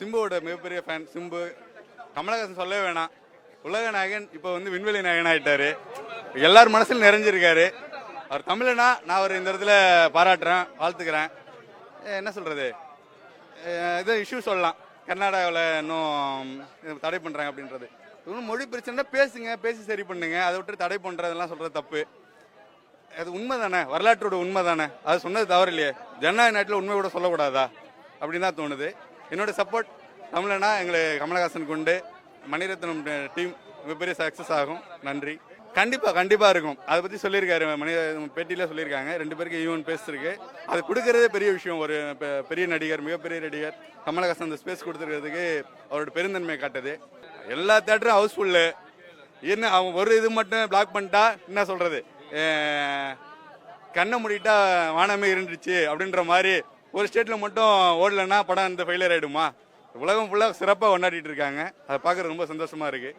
சிம்புவோட மிகப்பெரிய ஃபேன் சிம்பு. கமலஹாசன் சொல்லவே வேணாம். உலக நாயகன் இப்போ வந்து விண்வெளி நாயகன் ஆயிட்டாரு. எல்லார் மனசிலும் நிறைஞ்சிருக்காரு. அவர் தமிழனா நான் அவர் இந்த இடத்துல பாராட்டுறேன் வாழ்த்துக்கிறேன். என்ன சொல்றது? அஹ் இது இஷ்யூ சொல்லலாம். கர்நாடகாவில் இன்னும் தடை பண்ணுறாங்க அப்படின்றது. இன்னும் மொழி பிரச்சனை பேசுங்க பேசி சரி பண்ணுங்க. அதை விட்டு தடை பண்ணுறதெல்லாம் சொல்கிறது தப்பு. அது உண்மை தானே வரலாற்றோட உண்மை தானே அது சொன்னது தவறு இல்லையே ஜனநாயக நாட்டில் உண்மை கூட சொல்லக்கூடாதா? அப்படின்னு தான் தோணுது. என்னோட சப்போர்ட் தமிழனா எங்களை கமலஹாசன் கொண்டு மணிரத்னம் டீம் மிகப்பெரிய சக்ஸஸ் ஆகும். நன்றி. கண்டிப்பாக கண்டிப்பாக இருக்கும். அதை பற்றி சொல்லியிருக்காரு மணி பேட்டியில் சொல்லியிருக்காங்க. ரெண்டு பேருக்கு ஈவன் பேசிருக்கு அது கொடுக்கறதே பெரிய விஷயம். ஒரு பெரிய நடிகர் மிகப்பெரிய நடிகர் கமலஹாசன் அந்த ஸ்பேஸ் கொடுத்துருக்கிறதுக்கு அவரோட பெருந்தன்மை காட்டுது. எல்லா தேட்டரும் ஹவுஸ்ஃபுல்லு என்ன அவன் ஒரு இது மட்டும் பிளாக் பண்ணிட்டா என்ன சொல்கிறது கண்ணை மூடிட்டா வானமே இருந்துச்சு அப்படின்ற மாதிரி ஒரு ஸ்டேட்ல மட்டும் ஓடலன்னா படம் இந்த ஃபெயிலியர் ஆயிடுமா? உலகம் ஃபுல்லாக சிறப்பாக கொண்டாடிட்டு இருக்காங்க. அதை பார்க்குறது ரொம்ப சந்தோஷமா இருக்குது